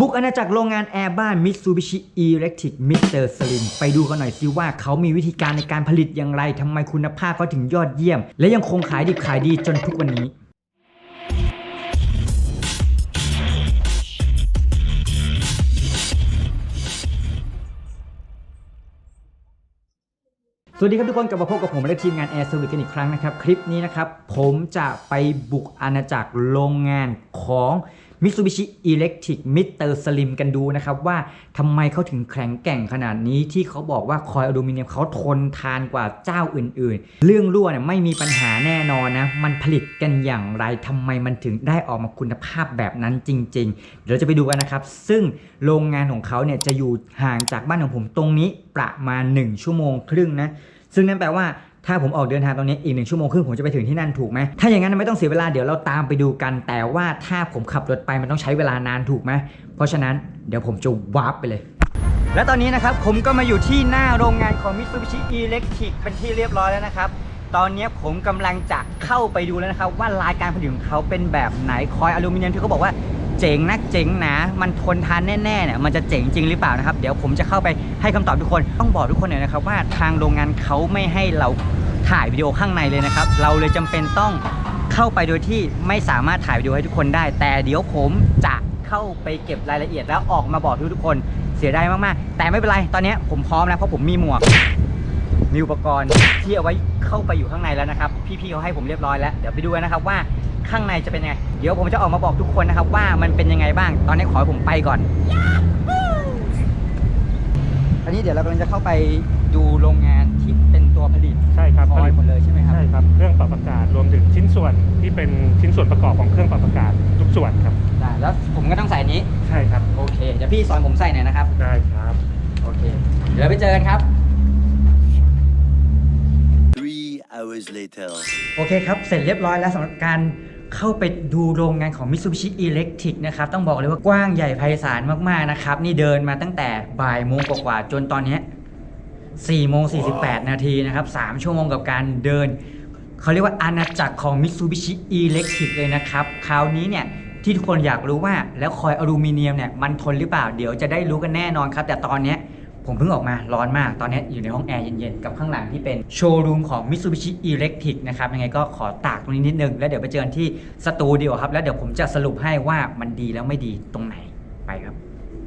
บุกอาณาจักรโรงงานแอร์บ้าน Mitsubishi Electric Mr. Slim ไปดูกันหน่อยสิว่าเขามีวิธีการในการผลิตอย่างไรทำไมคุณภาพเขาถึงยอดเยี่ยม และยังคงขายดิบขายดีจนทุกวันนี้สวัสดีครับทุกคนกลับมาพบกับผมและทีมงาน Air Service กันอีกครั้งนะครับ คลิปนี้นะครับ ผมจะไปบุกอาณาจักรโรงงานของ Mitsubishi Electric Mr. Slim กันดูนะครับว่าทำไมเขาถึงแข็งแกร่งขนาดนี้ที่เขาบอกว่าคอยอลูมิเนียมเขาทนทานกว่าเจ้าอื่นๆ เรื่องรั่วเนี่ยไม่มีปัญหาแน่นอนนะ มันผลิตกันอย่างไรทำไมมันถึงได้ออกมาคุณภาพแบบนั้นจริง ๆ เดี๋ยวเราจะไปดูกันนะครับ ซึ่งโรงงานของเขาเนี่ยจะอยู่ห่างจากบ้านของผมตรงนี้ประมาณ 1 ชั่วโมงครึ่งนะซึ่งนั่นแปลว่า ถ้าผมออกเดินทางตรงนี้อีกหนึ่งชั่วโมงครึ่งผมจะไปถึงที่นั่นถูกไหมถ้าอย่างนั้นไม่ต้องเสียเวลาเดี๋ยวเราตามไปดูกัน แต่ว่าถ้าผมขับรถไปมันต้องใช้เวลานานถูกไหมเพราะฉะนั้นเดี๋ยวผมจะวาร์ปไปเลย และตอนนี้นะครับผมก็มาอยู่ที่หน้าโรงงานของ Mitsubishi Electric เป็นที่เรียบร้อยแล้วนะครับตอนนี้ผมกำลังจะเข้าไปดูแล้วนะครับว่ารายการผลิตของเขาเป็นแบบไหนคอยอลูมิเนียมที่เขาบอกว่า จ๋งนักเจ๋งหนามันทนทานแน่ๆเนี่ยมันจะเจ๋งจริงหรือเปล่านะครับ เดี๋ยวผมจะเข้าไปให้คำตอบทุกคน ต้องบอกทุกคนหน่อยนะครับว่าทางโรงงานเขาไม่ให้เราถ่ายวิดีโอข้างในเลยนะครับ เราเลยจำเป็นต้องเข้าไปโดยที่ไม่สามารถถ่ายวิดีโอให้ทุกคนได้ แต่เดี๋ยวผมจะเข้าไปเก็บรายละเอียดแล้วออกมาบอกทุกๆคนเสียดายมากๆ แต่ไม่เป็นไร ตอนนี้ผมพร้อมแล้วเพราะผมมีหมวก มีอุปกรณ์ที่เอาไว้เข้าไปอยู่ข้างในแล้วนะครับ พี่ๆเขาให้ผมเรียบร้อยแล้ว เดี๋ยวไปดูกันนะครับว่า ข้างในจะเป็นยังไง เดี๋ยวผมจะออกมาบอกทุกคนนะครับ ว่ามันเป็นยังไงบ้าง ตอนนี้ขอให้ผมไปก่อน อันนี้เดี๋ยวเรากำลังจะเข้าไปดูโรงงานที่เป็นตัวผลิตใช่ครับคอยหมดเลยใช่ไหมครับ ใช่ครับ เครื่องปรับอากาศรวมถึงชิ้นส่วนที่เป็นชิ้นส่วนประกอบของเครื่องปรับอากาศทุกส่วนครับ ได้ แล้วผมก็ต้องใส่อันนี้ ใช่ครับ โอเค เดี๋ยวพี่สอนผมใส่หน่อยนะครับ ได้ครับ โอเค เดี๋ยวเราไปเจอกันครับ Three hours later. โอเคครับ เสร็จเรียบร้อยแล้วสำหรับการ เข้าไปดูโรงงานของ Mitsubishi Electric นะครับ ต้องบอกเลยว่ากว้างใหญ่ไพศาลมาก ๆ นะครับ นี่เดินมาตั้งแต่บ่ายโมงกว่าๆจนตอนนี้4โมง48 นาทีนะครับ 3 ชั่วโมงกับการเดิน เขาเรียกว่าอาณาจักรของ Mitsubishi Electric เลยนะครับ คราวนี้เนี่ยที่ทุกคนอยากรู้ว่าแล้วคอยอลูมิเนียมเนี่ยมันทนหรือเปล่า เดี๋ยวจะได้รู้กันแน่นอนครับ แต่ตอนนี้ ผมเพิ่งออกมาร้อนมาก ตอนนี้อยู่ในห้องแอร์เย็นๆ กับข้างหลังที่เป็นโชว์รูมของ Mitsubishi Electric นะครับ ยังไงก็ขอตากตรงนี้นิดนึง แล้วเดี๋ยวไปเจอกันที่สตูดิโอครับ แล้วเดี๋ยวผมจะสรุปให้ว่ามันดีแล้วไม่ดีตรงไหนไปครับ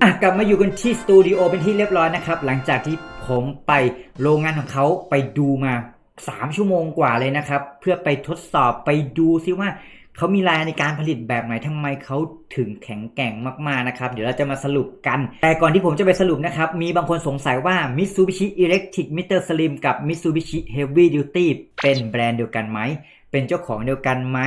อะกลับมาอยู่กันที่สตูดิโอเป็นที่เรียบร้อยนะครับ หลังจากที่ผมไปโรงงานของเขาไปดูมา 3 ชั่วโมงกว่าเลยนะครับ เพื่อไปทดสอบไปดูซิว่า เขามีรายในการผลิตแบบไหนทำไมเขาถึงแข็งแกร่งมากๆนะครับ เดี๋ยวเราจะมาสรุปกัน แต่ก่อนที่ผมจะไปสรุปนะครับ มีบางคนสงสัยว่า Mitsubishi Electric Mr. Slim กับ Mitsubishi Heavy Duty เป็นแบรนด์เดียวกันไหม เป็นเจ้าของเดียวกันไหม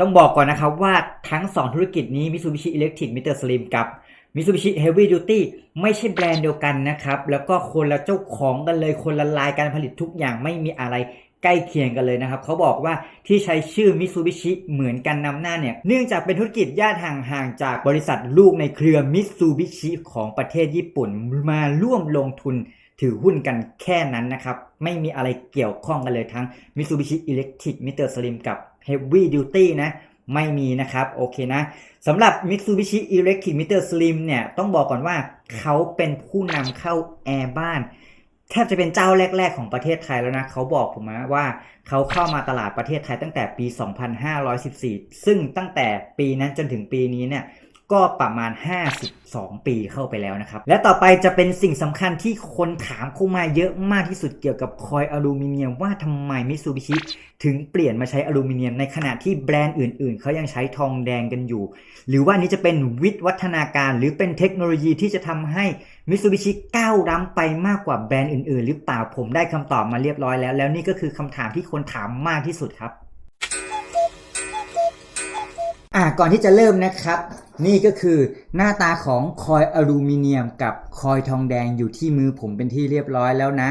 ต้องบอกก่อนนะครับว่าทั้ง 2 ธุรกิจนี้ Mitsubishi Electric Mr. Slim กับ Mitsubishi Heavy Duty ไม่ใช่แบรนด์เดียวกันนะครับ แล้วก็คนละเจ้าของกันเลยคนละลายการผลิตทุกอย่างไม่มีอะไร ใกล้เคียงกันเลยนะครับเขาบอกว่าที่ใช้ชื่อ Mitsubishi เหมือนกันนำหน้าเนี่ยเนื่องจากเป็นธุรกิจญาติห่างๆจากบริษัทลูกในเครือ Mitsubishi ของประเทศญี่ปุ่นมาร่วมลงทุนถือหุ้นกันแค่นั้นนะครับไม่มีอะไรเกี่ยวข้องกันเลยทั้ง Mitsubishi Electric Mr. Slim กับ Heavy Duty นะไม่มีนะครับ โอเคนะสำหรับ Mitsubishi Electric Mr. Slim เนี่ย ต้องบอกก่อนว่าเขาเป็นผู้นำเข้าแอร์บ้าน แทบจะเป็นเจ้าแรก ๆ ของประเทศไทยแล้วนะเขาบอกผมนะว่าเขาเข้ามาตลาดประเทศไทยตั้งแต่ปี 2514 ซึ่งตั้งแต่ปีนั้นจนถึงปีนี้เนี่ย ก็ประมาณ 52 ปีเข้าไปแล้วนะครับ และต่อไปจะเป็นสิ่งสำคัญที่คนถามเข้ามาเยอะมากที่สุดเกี่ยวกับคอยอลูมิเนียมว่าทำไมมิซูบิชิถึงเปลี่ยนมาใช้อลูมิเนียมในขณะที่แบรนด์อื่น ๆ เขายังใช้ทองแดงกันอยู่ หรือว่านี้จะเป็นวิวัฒนาการหรือเป็นเทคโนโลยีที่จะทำให้มิซูบิชิก้าวล้ำไปมากกว่าแบรนด์อื่น ๆ หรือเปล่าผมได้คำตอบมาเรียบร้อยแล้ว แล้วนี่ก็คือคำถามที่คนถามมากที่สุดครับ อะก่อนที่จะเริ่มนะครับ นี่ก็คือหน้าตาของคอยอลูมิเนียมกับคอยทองแดงอยู่ที่มือผมเป็นที่เรียบร้อยแล้วนะ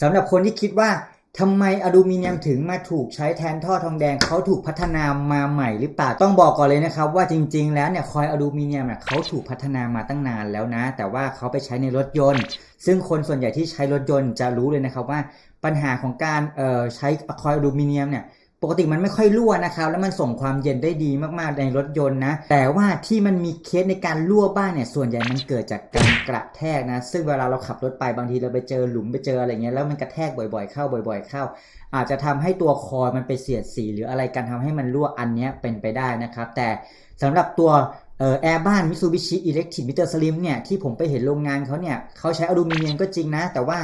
สำหรับคนที่คิดว่าทำไมอลูมิเนียมถึงมาถูกใช้แทนท่อทองแดงเขาถูกพัฒนามาใหม่หรือเปล่าต้องบอกก่อนเลยนะครับว่าจริง ๆ แล้วเนี่ยคอยอลูมิเนียมเนี่ยเขาถูกพัฒนามาตั้งนานแล้วนะ แต่ว่าเขาไปใช้ในรถยนต์ ซึ่งคนส่วนใหญ่ที่ใช้รถยนต์จะรู้เลยนะครับว่าปัญหาของการเอ่อใช้คอยอลูมิเนียมเนี่ย ปกติมันไม่ค่อยรั่วนะครับ แล้วมันส่งความเย็นได้ดีมากๆในรถยนต์นะ แต่ว่าที่มันมีเคสในการรั่วบ้างเนี่ยส่วนใหญ่มันเกิดจากการกระแทกนะ ซึ่งเวลาเราขับรถไปบางทีเราไปเจอหลุมไปเจออะไรเงี้ยแล้วมันกระแทกบ่อย ๆ เข้าบ่อย ๆ เข้า อาจจะทำให้ตัวคอยมันไปเสียดสีหรืออะไรกันทำให้มันรั่วอันเนี้ยเป็นไปได้นะครับ แต่สำหรับตัว เออแอร์บ้านมิซูบิชิอิเล็กทริกมิเตอร์สลิมเนี่ยที่ผมไปเห็นโรงงานเขาเนี่ยเขาใช้อลูมิเนียมก็จริงนะ แต่ว่า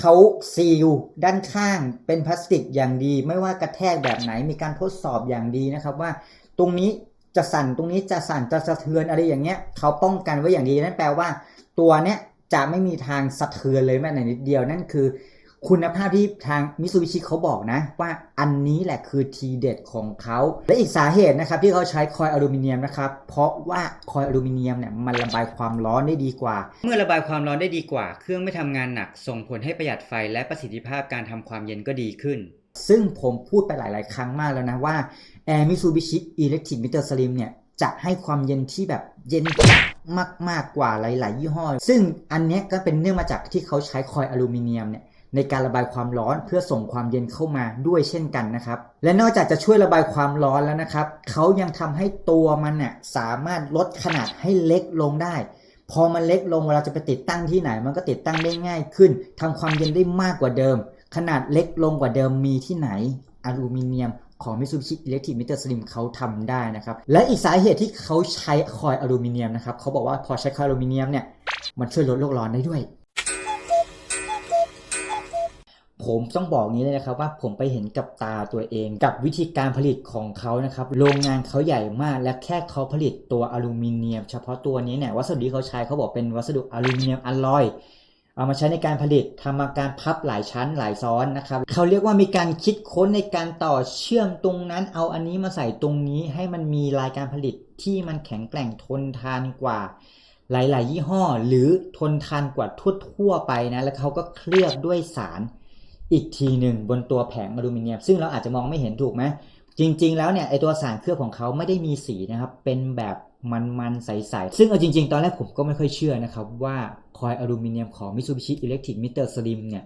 เขาซีลด้านข้างเป็นพลาสติกอย่างดี ไม่ว่ากระแทกแบบไหนมีการทดสอบอย่างดีนะครับว่าตรงนี้จะสั่นตรงนี้จะสั่นจะสะเทือนอะไรอย่างเงี้ยเขาป้องกันไว้อย่างดีนั่นแปลว่า ตัวเนี้ยจะไม่มีทางสะเทือนเลยแม้แต่นิดเดียวนั่นคือ คุณภาพที่ทางมิ t ซูบิชิเขาบอกนะ ว่าอันนี้แหละคือทีเด็ดของเขา และอีกสาเหตุนะครับที่เขาใช้คอยอลูมิเนียมนะครับ เพราะว่าคอยอลูมิเนียมเนี่ยมันระบายความร้อนได้ดีกว่า เมื่อระบายความร้อนได้ดีกว่า เครื่องไม่ทำงานหนัก ส่งผลให้ประหยัดไฟและประสิทธิภาพการทำความเย็นก็ดีขึ้น ซึ่งผมพูดไปหลาย ๆ ครั้งมากแล้วนะว่า Air Mitsubishi Electric Meter Slim เนี่ยจะให้ความเย็นที่แบบเย็นจัดมากๆกว่าหลาย ๆ ยี่ห้อ ซึ่งอันนี้ก็เป็นเนื่องมาจากที่เขาใช้คอยอลูมิเนียมเนี่ย ในการระบายความร้อนเพื่อส่งความเย็นเข้ามาด้วยเช่นกันนะครับ และนอกจากจะช่วยระบายความร้อนแล้วนะครับเขายังทำให้ตัวมันเนี่ยสามารถลดขนาดให้เล็กลงได้ พอมันเล็กลงเวลาจะไปติดตั้งที่ไหน มันก็ติดตั้งได้ง่ายขึ้นทำความเย็นได้มากกว่าเดิม ขนาดเล็กลงกว่าเดิมมีที่ไหนอลูมิเนียมของ Mitsubishi Electric Meter Slim เขาทำได้นะครับ และอีกสาเหตุที่เขาใช้คอยอลูมิเนียมนะครับเขาบอกว่าพอใช้คอยอลูมิเนียมเนี่ย มันช่วยลดโลกร้อนได้ด้วย ผมต้องบอกงี้เลยนะครับว่าผมไปเห็นกับตาตัวเอง กับวิธีการผลิตของเขานะครับโรงงานเขาใหญ่มากและแค่เขาผลิตตัวอลูมิเนียม เฉพาะตัวนี้เนี่ยวัสดุที่เขาใช้เขาบอกเป็นวัสดุอลูมิเนียมอลลอยเอามาใช้ในการผลิตทำมาการพับหลายชั้นหลายซ้อนนะครับเขาเรียกว่ามีการคิดค้นในการต่อเชื่อมตรงนั้น เอาอันนี้มาใส่ตรงนี้ให้มันมีรายการผลิตที่มันแข็งแกร่งทนทานกว่าหลาย ๆ ยี่ห้อ หรือทนทานกว่าทั่ว ๆ ไปนะ แล้วเขาก็เคลือบด้วยสาร อีกทีหนึ่งบนตัวแผงอลูมิเนียม ซึ่งเราอาจจะมองไม่เห็นถูกไหมจริง ๆ แล้วเนี่ยไอตัวสารเคลือบของเขาไม่ได้มีสีนะครับ เป็นแบบมันๆใสๆซึ่งเอาจริง ๆ ตอนแรกผมก็ไม่ค่อยเชื่อนะครับว่าคอยอลูมิเนียมของ Mitsubishi Electric Meter Slim เนี่ย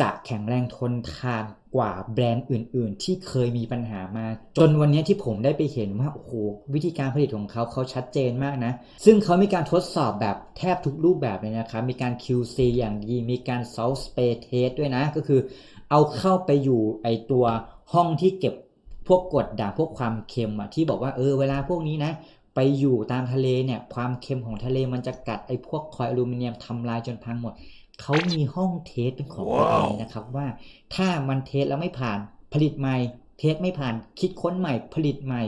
จะแข็งแรงทนทาน กว่าแบรนด์อื่น ๆ ที่เคยมีปัญหามา จนวันนี้ที่ผมได้ไปเห็นว่าโอ้โหวิธีการผลิตของเขาเขาชัดเจนมากนะ ซึ่งเขามีการทดสอบแบบแทบทุกรูปแบบเลยนะครับ มีการ QC อย่างดี มีการ Salt Spray Test ด้วยนะ ก็คือเอาเข้าไปอยู่ไอตัวห้องที่เก็บพวกกรดด่างพวกความเค็มอะที่บอกว่าเออเวลาพวกนี้นะ ไปอยู่ตามทะเลเนี่ยความเค็มของทะเลมันจะกัดไอ้พวกคอยล์อลูมิเนียมทำลายจนพังหมด เขามีห้องเทสเป็นของตัวเองนะครับว่าถ้ามันเทสแล้วไม่ผ่านผลิตใหม่ เทสไม่ผ่านคิดค้นใหม่ผลิตใหม่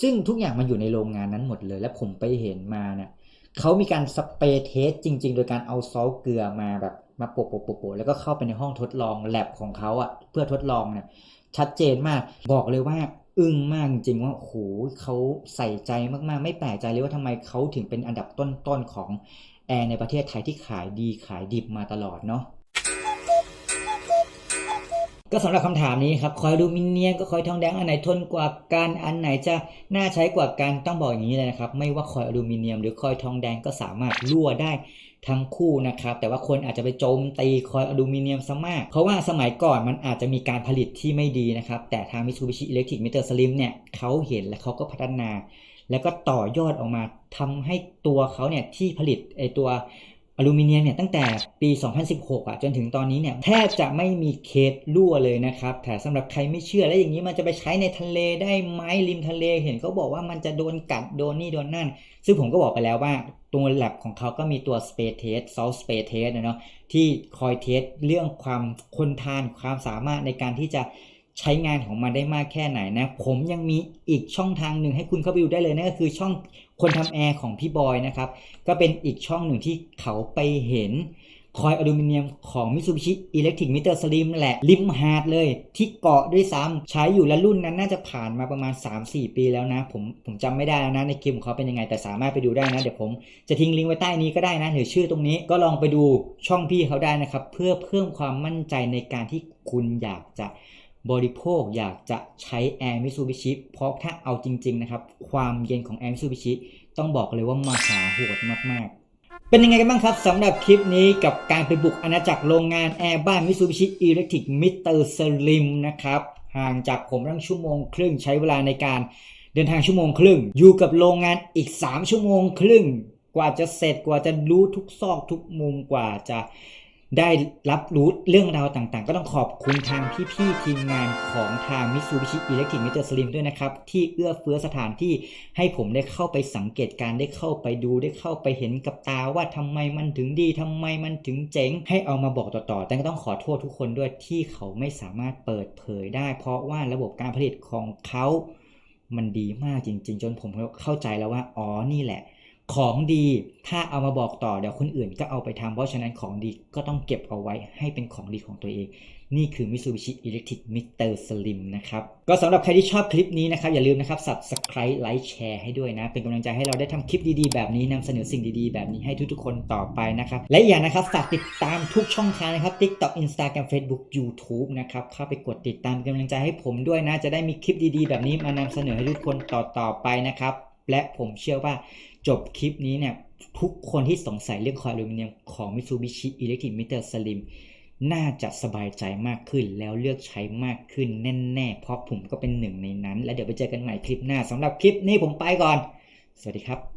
ซึ่งทุกอย่างมันอยู่ในโรงงานนั้นหมดเลย และผมไปเห็นมาเนี่ยเขามีการสเปรย์เทสจริง ๆ โดยการเอาซอสเกลือมาแบบมาโปะโปะโปะแล้วก็เข้าไปในห้องทดลองแลบของเขาอะเพื่อทดลองเนี่ยชัดเจนมากบอกเลยว่าอึ้งมากจริงๆว่าโอ้โหเขาใส่ใจมากๆ ไม่แปลกใจเลยว่าทำไมเขาถึงเป็นอันดับต้นๆของ แอร์ในประเทศไทยที่ขายดีขายดิบมาตลอดเนาะก็สำหรับคำถามนี้ครับคอยอลูมิเนียมก็คอยทองแดงอันไหนทนกว่ากันอันไหนจะน่าใช้กว่ากันต้องบอกอย่างนี้เลยนะครับ ไม่ว่าคอยอลูมิเนียม หรือคอยทองแดงก็สามารถรั่วได้ทั้งคู่นะครับ แต่ว่าคนอาจจะไปโจมตีคอยอลูมิเนียมซะมาก เพราะว่าสมัยก่อนมันอาจจะมีการผลิตที่ไม่ดีนะครับ แต่ทาง Mitsubishi Electric Meter Slim เนี่ยเขาเห็นและเขาก็พัฒนา แล้วก็ต่อยอดออกมาทำให้ตัวเขาเนี่ยที่ผลิตไอตัวอลูมิเนียมเนี่ยตั้งแต่ปี 2016 อะจนถึงตอนนี้เนี่ยแทบจะไม่มีเคสรั่วเลยนะครับแต่สำหรับใครไม่เชื่อแล้วอย่างนี้มันจะไปใช้ในทะเลได้ไหมริมทะเล เห็นเขาบอกว่ามันจะโดนกัดโดนนี่โดนนั่น ซึ่งผมก็บอกไปแล้วว่าตัวแลบของเขาก็มีตัว Space Test Salt Space Test นะเนาะที่คอยเทสเรื่องความทนทานความสามารถในการที่จะ ใช้งานของมันได้มากแค่ไหนนะ ผมยังมีอีกช่องทางหนึ่งให้คุณเข้าไปดูได้เลยนั่นก็คือช่องคนทำแอร์ของพี่บอยนะครับ ก็เป็นอีกช่องหนึ่งที่เขาไปเห็นคอยอลูมิเนียมของ Mitsubishi Electric Meter Slim นั่นแหละริมหาดเลย ที่เกาะด้วยซ้ำใช้อยู่และรุ่นนั้นน่าจะผ่านมาประมาณ 3-4 ปีแล้วนะ ผมผมจำไม่ได้แล้วนะ ในคลิปของเขาเป็นยังไง แต่สามารถไปดูได้นะ เดี๋ยวผมจะทิ้งลิงก์ไว้ใต้นี้ก็ได้นะหรือชื่อตรงนี้ก็ลองไปดูช่องพี่เขาได้นะครับ เพื่อเพิ่มความมั่นใจในการที่คุณอยากจะ บริโภคอยากจะใช้ Air Mitsubishi เพราะถ้าเอาจริง ๆ นะครับ ความเย็นของ Air Mitsubishi ต้องบอกเลยว่ามหาโหดมาก ๆเป็นยังไงกันบ้างครับสำหรับคลิปนี้กับการไปบุกอาณาจักรโรงงานแอร์บ้าน Mitsubishi Electric Meter Slim นะครับ ห่างจากผมตั้งชั่วโมงครึ่งใช้เวลาในการเดินทางชั่วโมงครึ่ง อยู่กับโรงงานอีก 3 ชั่วโมงครึ่ง กว่าจะเสร็จกว่าจะรู้ทุกซอกทุกมุมกว่าจะ ได้รับรู้เรื่องราวต่างๆ ก็ต้องขอบคุณทางพี่ๆทีมงานของทาง Mitsubishi Electric Meter Slim ด้วยนะครับ ที่เอื้อเฟื้อสถานที่ให้ผมได้เข้าไปสังเกตการได้เข้าไปดูได้เข้าไปเห็นกับตาว่าทำไมมันถึงดีทำไมมันถึงเจ๋ง ให้เอามาบอกต่อๆ แต่ก็ต้องขอโทษทุกคนด้วยที่เขาไม่สามารถเปิดเผยได้ เพราะว่าระบบการผลิตของเขา มันดีมากจริง ๆ จนผมเข้าใจแล้วว่าอ๋อนี่แหละ ของดีถ้าเอามาบอกต่อเดี๋ยวคนอื่นก็เอาไปทำเพราะฉะนั้นของดีก็ต้องเก็บเอาไว้ให้เป็นของดีของตัวเอง นี่คือ Mitsubishi Electric Mr. Slim นะครับ ก็สำหรับใครที่ชอบคลิปนี้นะครับ อย่าลืมนะครับ Subscribe ไลค์แชร์ให้ด้วยนะ เป็นกำลังใจให้เราได้ทำคลิปดีๆ แบบนี้นำเสนอสิ่งดีๆ แบบนี้ให้ทุกๆ คนต่อไปนะครับ และอีกอย่างนะครับฝากติดตามทุกช่องทางนะครับ TikTok Instagram Facebook YouTube นะครับเข้าไปกดติดตามเป็นกำลังใจให้ผมด้วยนะ จะได้มีคลิปดีๆ แบบนี้มานำเสนอให้ทุกคนต่อๆไปนะครับและผมเชื่อว่า จบคลิปนี้เนี่ยทุกคนที่สงสัยเรื่องคอยล์อลูมิเนียมของ Mitsubishi Electric Meter Slim น่าจะสบายใจมากขึ้นแล้วเลือกใช้มากขึ้นแน่ๆ เพราะผมก็เป็นหนึ่งในนั้น แล้วเดี๋ยวไปเจอกันใหม่คลิปหน้าสำหรับคลิปนี้ผมไปก่อน สวัสดีครับ